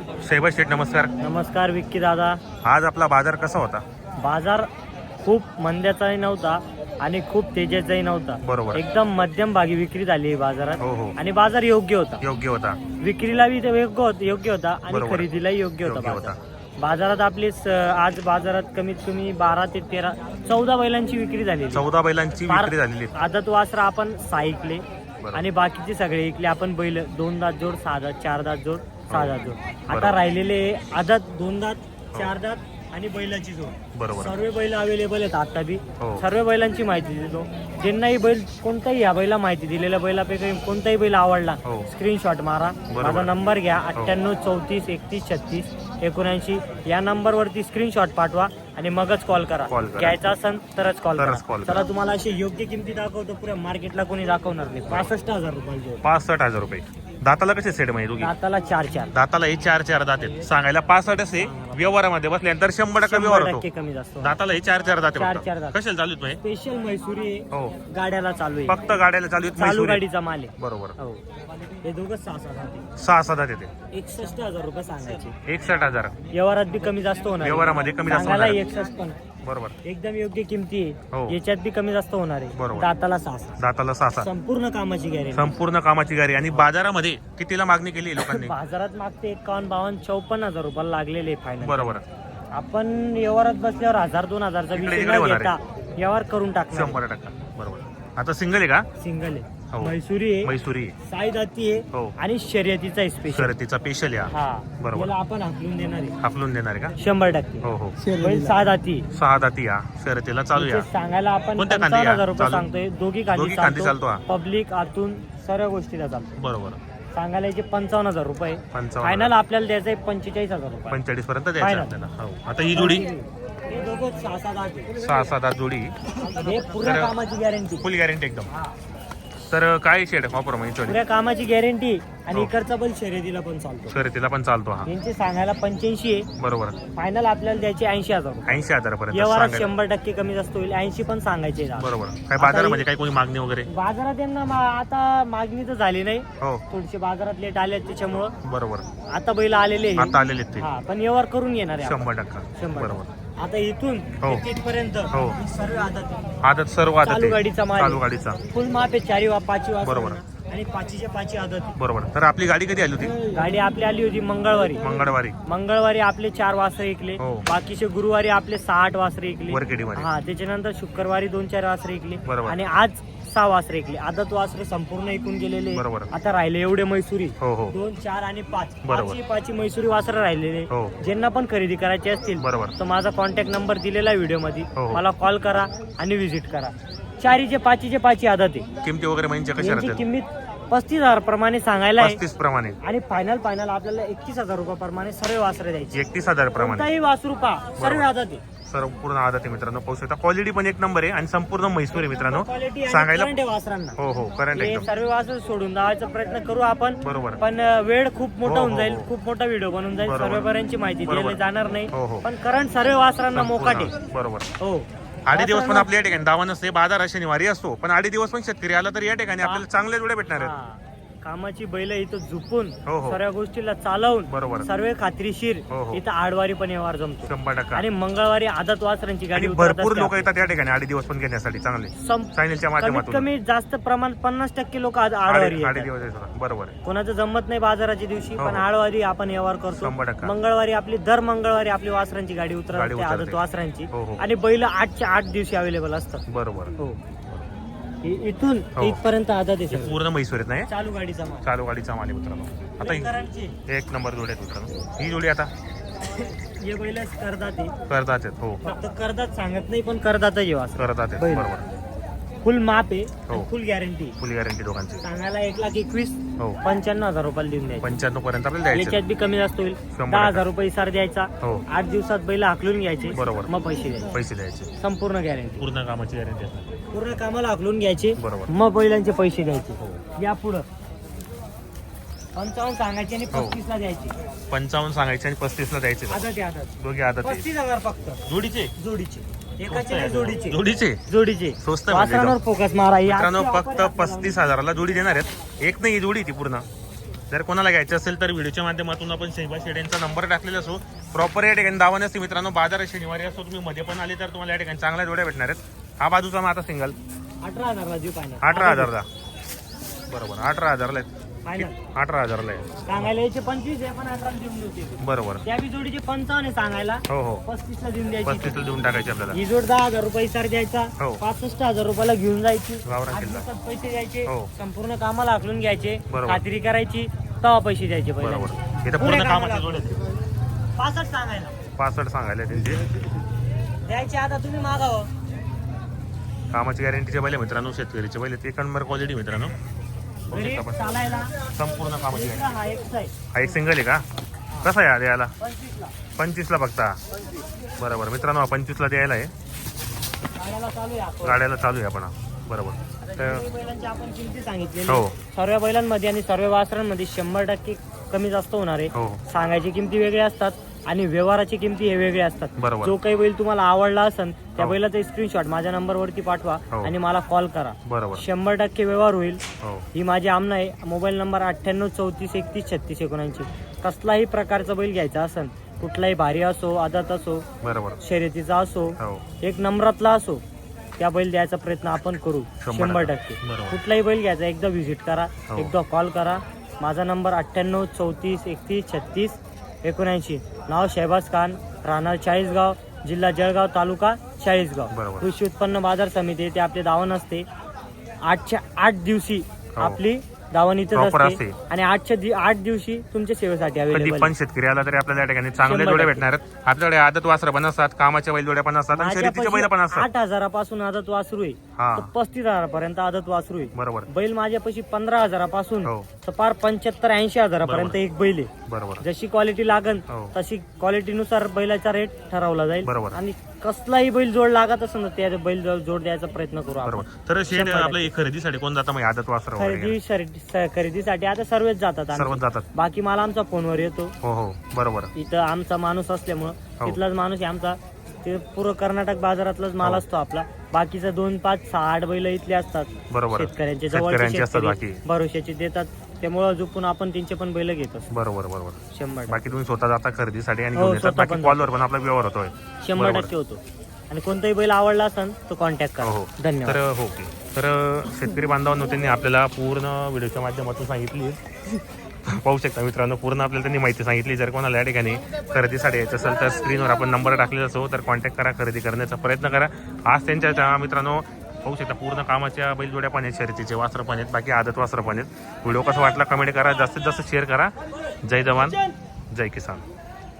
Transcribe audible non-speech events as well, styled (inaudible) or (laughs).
शैबाज शेठ नमस्कार. नमस्कार विक्की दादा. आज आपला बाजार कसा होता? बाजार खूप मंद्याचाही नव्हता आणि खूप तेजाचाही नव्हता. बरोबर. एकदम मध्यम भागी विक्री झाली बाजारात. हो हो. आणि बाजार योग्य होता. योग्य होता. विक्रीला बी ते योग्य होत- योग्य होता आणि बरोबर. खरेदीलाही योग्य होता योग्य बाजार. बाजारात आपली स- आज बाजारात कमीत कमी बारा ते तेरा चौदा बैलांची विक्री झाली चौदा बैलांची विक्री झालेली. आहे. आदत वासरा आपण सहा ऐकले बरोबर. आणि बाकीचे सगळे ऐकले आपण बैल दोन दात जोड सहा दात चार दात जोड. सहा दात जोड. बरोबर. आता राहिलेले आदत दोन दात चार दात आणि बैलाची जोड. बरोबर. सर्व बैल अवेलेबल आहेत आता बी. हो. सर्व बैलांची माहिती देतो. ज्यांनाही बैल कोणताही या बैला माहिती दिलेल्या बैलापैकी कोणताही बैल आवडला हो. स्क्रीनशॉट मारा. बरोबर. माझा नंबर घ्या अठ्ठ्याण्णव चौतीस एकतीस छत्तीस एकोणऐंशी. या नंबरवरती स्क्रीनशॉट पाठवा आणि मगच कॉल करा. Call करा. घ्यायचा असेल तरच कॉल तरच call करा करा. चला तुम्हाला अशी योग्य किमती दाखवतो. पुऱ्या मार्केटला कोणी दाखवणार नाही. पासष्ट हजार रुपये पासष्ट हजार रुपये. दाताला कसे सेट माहिती दोघी? दाताला चार चार. दाताला हे चार चार दात आहेत. सांगायला पासष्ट असे व्यवहारामध्ये बसल्यानंतर शंभर टक्का व्यवहार होतो. कमी जास्त. दाताला हे चार चार दात चार- चार दात. कशाला चालू आहेत? स्पेशल मैसुरी. हो. गाड्याला चालू आहे. फक्त गाड्याला चालू आहेत चालू म्हैसूर. गाडीचा माल आहे. बरोबर. हो. हे दोघं सहा सहा सात आहे. सहा सहा दात येते एकसष्ट हजार रुपये सांगायचे. एकसष्ट हजार. व्यवहारात बी कमी जास्त होणार आहे. व्यवहारामध्ये कमी जास्त सांगायला होणार आहे. एकसष्ट पण. बरोबर. एकदम योग्य किमती हो. आहे याच्यात बी कमी जास्त होणार आहे. बरोबर. दाताला सहा सहा. दाताला सहा संपूर्ण कामाची गॅरेंटी. संपूर्ण कामाची गाडी आणि बाजारामध्ये कितीला मागणी केली लोकांनी? (laughs) बाजारात मागते एकावन्न बावन्न चौपन्न हजार रुपयाला लागलेले फायनल बरोबर. आपण व्यवहारात बसल्यावर हजार दोन हजारचा इकडे- विषय इकडे न होणार घेता व्यवहार करून टाकणार शंभर टक्का. बरोबर. आता सिंगल आहे का? सिंगल हो. आहे. मैसुरी आहे. मैसुरी साई दाती आहे. हो. आणि शर्यतीचा आहे स्पेशल शर्यतीचा पेशल या हा. बरोबर. याला आपण हाकलून देणार आहे. हाफलून देणार आहे का? शंभर टक्के. हो हो. बैल सहा दाती आहे. सहा दाती या शर्यतीला चालू या सांगायला आपण कोणत्या या? हजार रुपये चालू? सांगतोय. दोघी दोघी खांदी चालतो. हा. पब्लिक आतून सर्व गोष्टीला चालतो. बरोबर. सांगायला याचे पंचावन्न हजार रुपये. पंचावन्न फायनल आपल्याला द्यायचं आहे पंचेचाळीस हजार रुपये. पंचेचाळीस पर्यंत द्यायचं Final. आपल्याला. हो. आता ही जोडी? हे दोघं सहा सात आठ. सहा सात जोडी. हे पूर्ण कामाची गॅरंटी फुल गॅरंटी एकदम. तर काय शेड म्हणजे पुऱ्या कामाची गॅरंटी आणि हो. इकडचा बैल शर्यतीला पण चालतो. शर्यतीला पण चालतो हा. यांचे सांगायला पंच्याऐंशी आहे. बरोबर. फायनल आपल्याला द्यायचे ऐंशी हजार रुपये. ऐंशी हजार पर्यंत व्यवहारात सांगायला. शंभर टक्के कमी जास्त होईल. ऐंशी पण सांगायचे. बरोबर. काय बाजारामध्ये काय कोणी मागणी वगैरे? बाजारात यांना मा- आता मागणी तर झाली नाही. हो. थोडीशी बाजारात लेट आले त्याच्यामुळं. बरोबर. आता बैल आलेले आहे. आता आलेले आहेत ते. हा पण व्यवहार करून येणार आहे आपण. शंभर टक्का. शंभर बरोबर. आता इथून हो. पर्यंत हो. सर्व आदत आदत सर्व आदत चालू आहे. गाडीचा माल. चालू गाडीचा फुल माप आहे चारी वा पाचवी वाजता बरोबर. आणि पाचीच्या पाची आदत. बरोबर तर आपली गाडी कधी आली होती गाडी आपली आली होती मंगळवारी मंगळवारी मंगळवारी आपले चार वासरे ऐकले हो. बाकीचे गुरुवारी आपले सहा आठ वासरे ऐकले वरखेडीमध्ये हा त्याच्यानंतर शुक्रवारी दोन चार वासरे ऐकले बरोबर. आणि आज सहा वासरे ऐकले. आदत वासरे संपूर्ण ऐकून गेलेले. बरोबर. आता राहिले एवढे मैसुरी. हो हो. दोन चार आणि पाच. बरोबर. पाचही पाचही मैसुरी वासरे राहिलेले. हो. ज्यांना पण खरेदी करायची असतील बरोबर. तर माझा कॉन्टॅक्ट नंबर दिलेला व्हिडिओमध्ये हो, हो. मला कॉल करा आणि व्हिजिट करा. चारीचे पाचीचे पाची आदत आहे. किमती वगैरे म्हणजे कशा यांची राहतील? किंमत पस्तीस हजार प्रमाणे सांगायला आहे. पस्तीस प्रमाणे. आणि फायनल फायनल आपल्याला एकतीस हजार रुपयाप्रमाणे सर्व वासरे द्यायचे. एकतीस हजार प्रमाणे. कोणताही वासरू पा सर्व बरोबर. आदत आहे. सर्व पूर्ण आदत आहे मित्रांनो पाहू शकता. क्वालिटी पण एक नंबर आहे आणि संपूर्ण म्हैसूर आहे मित्रांनो. सांगायला वासरांना. हो हो करंट हे एकदम. सर्व वासर सोडून जायचा प्रयत्न करू आपण. बरोबर. पण वेळ खूप मोठा हो, होऊन हो, जाईल हो. खूप मोठा व्हिडिओ बनून जाईल. बरोबर. माहिती बरोबर. दिली जाणार नाही. हो, हो. पण करंट सर्व वासरांना मोकाटे. संपूर्ण. बरोबर. हो. आडी दिवस पण वासरांना- आपल्या या ठिकाणी दावा नसते बाजार हा शनिवारी असतो. पण आडी दिवस पण शेतकरी आला तर या ठिकाणी आपल्याला चांगले जोडे भेटणार आहेत. हा. कामाची बैल इथं झुपून हो, हो. सर्व गोष्टीला चालवून बरोबर. सर्व खात्रीशीर हो, हो. इथं आडवारी पण व्यवहार जमतो शंभर टक्का आणि मंगळवारी आदत वासरांची गाडी आणि उतरत भरपूर असते लोक आपली. येतात या ठिकाणी आडी दिवस पण घेण्यासाठी चांगले सं- कमीत माध्यमातून कमी जास्त प्रमाण पन्नास टक्के लोक आज आडवारी आडी आडी येतात. दिवस येतात. बरोबर आहे कोणाचं जमत नाही बाजाराच्या दिवशी हो, पण हो. आळवारी आपण व्यवहार करतो शंभर टक्का. मंगळवारी आपली दर मंगळवारी आपली वासरांची गाडी गाडी उतरते उतरते. आदत वासरांची हो, हो. आणि बैल आठच्या आठ दिवशी अवेलेबल असतात बरोबर हो इथून ते हो. इथपर्यंत हे सगळं. पूर्ण म्हैसूर येत नाही चालू गाडीचा माल. चालू गाडीचा माल आहे मित्रांनो. आता ही- एक नंबर जोडी आहेत मित्रांनो. ही जोडी आता? (laughs) हे बैल करदात. आहे करतात आहेत हो. फक्त करदात सांगत नाही पण करदात वासर करतात आहेत बैल. बरोबर. फुल माप आहे हो. फुल गॅरंटी फुल गॅरंटी दोघांची. सांगायला एक लाख एकवीस हो. पंच्याण्णव हजार रुपयाला देऊन द्यायचे. पंच्याण्णव पर्यंत आपल्याला द्यायचं. याच्यात बी कमी जास्त होईल. शंभर दहा. हजार रुपये सार द्यायचा. हो. आठ दिवसात बैल हाकलून घ्यायचे. बरोबर. मग पैसे द्यायचे. पैसे द्यायचे. संपूर्ण गॅरंटी पूर्ण कामाची गॅरंटी असते पूर्ण कामाला हाकलून घ्यायचे. बरोबर. मग बैलांचे पैसे द्यायचे. या पुढं. पंचावन्न सांगायचे आणि हो. पस्तीस ला द्यायचे. पंचावन्न सांगायचे आणि पस्तीस ला द्यायचे दोघे पस्तीस हजार फक्त. जोडीचे? जोडीचे. एकाचे नाही जोडीचे. जोडीचे? जोडीचे. स्वस्त आहे म्हणजे वासरांवर फोकस मारा. ही मित्रांनो offer फक्त. पस्तीस हजाराला जोडी देणार आहेत. एक नाही ही जोडी ती पूर्ण. जर कोणाला घ्यायचं असेल तर व्हिडिओच्या माध्यमातून आपण शैबा शेड यांचा नंबर टाकलेला असो. प्रॉपर या ठिकाणी दावा नसते मित्रांनो. बाजार शनिवारी असतो तुम्ही मध्ये पण आले तर तुम्हाला या ठिकाणी चांगल्या जोड्या भेटणार आहेत. हा बाजूचा मग आता सिंगल अठरा देऊ फायनल अठरा हजारला. बरोबर अठरा हजारला आहे. फायनल अठरा हजारला आहे सांगायला याचे पंचवीस आहे पण अठरा देऊन देऊ बरोबर. त्या बी जोडीचे पंचावन्न आहे सांगायला. हो हो. देऊन द्यायची. पस्तीसला देऊन टाकायचे आपल्याला. ही जोड दहा हजार रुपये सर द्यायचा. हो. पासष्ट हजार रुपयाला घेऊन जायची. वावरा आठ किल्ला. दिवसात पैसे द्यायचे. हो. संपूर्ण कामाला आखलून घ्यायचे. बरोबर. खात्री करायची. तेव्हा पैसे द्यायचे पहिले बरोबर. इथं पुरे पूर्ण कामाला कामाचे जोडे आहेत. पासष्ट सांगायला. पासष्ट सांगायला त्यांची. द्यायचे आता तुम्ही मागावं. कामाची गॅरंटीचे पहिले मित्रांनो शेतकरीचे पहिले. ते नंबर क्वालिटी मित्रांनो. संपूर्ण कामाची गॅरंटी हा एक सिंगल आहे का? कसा आहे हा द्यायला पंचवीसला. पंचवीस. बरोबर. मित्रांनो हा पंचवीसला द्यायला आहे. गाड्याला चालू आहे आपण. बरोबर. हो. सर्व बैलांमध्ये आणि सर्व वासरांमध्ये शंभर टक्के कमी जास्त होणार आहे. हो. सांगायची किमती वेगळ्या असतात. आणि व्यवहाराची किमती हे वेगळे असतात बरोबर. जो काही बैल तुम्हाला आवडला असेल त्या हो. बैलाचा स्क्रीनशॉट माझ्या नंबरवरती पाठवा हो. आणि मला कॉल करा बरोबर शंभर टक्के व्यवहार होईल हो ही माझी आमना आहे मोबाईल नंबर अठ्ठ्याण्णव चौतीस एकतीस छत्तीस एकोणऐंशी कसलाही प्रकारचा बैल घ्यायचा असेल कुठलाही भारी असो आदात असो बरोबर शर्यतीचा असो हो एक नंबरातला असो त्या बैल द्यायचा प्रयत्न आपण करू शंभर शंभर टक्के. टक्के बरोबर. कुठलाही बैल घ्यायचा एकदा व्हिजिट करा हो. एकदा कॉल करा माझा नंबर अठ्ठ्याण्णव चौतीस एकतीस छत्तीस एकोणऐंशी नाव शहबाज खान राहणार चाळीसगाव जिल्हा जळगाव तालुका चाळीसगाव. कृषी उत्पन्न बाजार समिती ते आपले दावण असते आठच्या आठ दिवशी हो. आपली दावण इथेच Proper असते असते. आणि आठच्या दि- आठ दिवशी तुमच्या सेवेसाठी कधी अवेलेबल पण शेतकरी आला तरी आपल्याला या ठिकाणी चांगले शंभर जोडे टक्के. भेटणार आहेत आपल्याकडे आदत वासरं पण असतात कामाच्या बैल जोड्या पण असतात आणि शर्यतीच्या बैल पण असतात आठ हजारापासून आदत वासरू आहे हा. तर पस्तीस हजारापर्यंत आदत वासरू आहे बरोबर बैल माझ्यापाशी पंधरा हजारापासून हो. तर पार पंच्याहत्तर ऐंशी हजारापर्यंत एक बैल आहे बरोबर जशी क्वालिटी लागन हो. तशी क्वालिटीनुसार बैलाचा रेट ठरवला जाईल बरोबर. आणि कसलाही बैल जोड लागत असेल ना त्या बैल जोड द्यायचा प्रयत्न करू आपण. बरोबर. तर शेड खरेदीसाठी कोण जातं? मग आदत वासर वगैरे खरेदी शर्यती- खरेदीसाठी आता सर्वच जातात आमचे. सर्वच जातात. बाकी माल आमचा फोनवर येतो. हो हो. बरोबर. इथं आमचा माणूस असल्यामुळं हो. तिथलाच माणूस आहे आमचा. ते पुरं कर्नाटक बाजारातलाच माल हो. असतो आपला. बाकीचा दोन पाच सहा आठ बैल इथले असतात. बरोबर. शेतकऱ्यांचे शेतकऱ्यांचे जवळचे असतात शेतकरी बाकी. भरोशाचे देतात. त्यामुळं झोपून आपण त्यांचे पण बैल घेतो बरोबर बरोबर. शंभर टक्के. बाकी तुम्ही स्वतः जाता खरेदीसाठी आणि हो, घेऊन येतात स्वतः बाकी पण कॉलवर पण आपला व्यवहार होतोय. शंभर बरोबर. टक्के होतो. आणि कोणताही बैल आवडला असेल तो कॉन्टॅक्ट हो करा. हो धन्यवाद. तर हो ओके. तर शेतकरी बांधवांनो त्यांनी आपल्याला पूर्ण व्हिडिओच्या माध्यमातून सांगितली. पाहू शकता मित्रांनो पूर्ण आपल्याला त्यांनी माहिती सांगितली. जर कोणाला या ठिकाणी खरेदीसाठी यायचं असेल तर स्क्रीनवर आपण नंबर टाकलेला असो तर कॉन्टॅक्ट करा खरेदी करण्याचा प्रयत्न करा. आज त्यांच्या त्या मित्रांनो पाहू शकता पूर्ण कामाच्या बैलजोड्या पण आहेत शर्यतीचे वास्त्र पण आहेत बाकी आदत वास्त्र पण आहेत. व्हिडिओ कसा वाटला कमेंट करा जास्तीत जास्त शेअर करा. जय जवान जय किसान.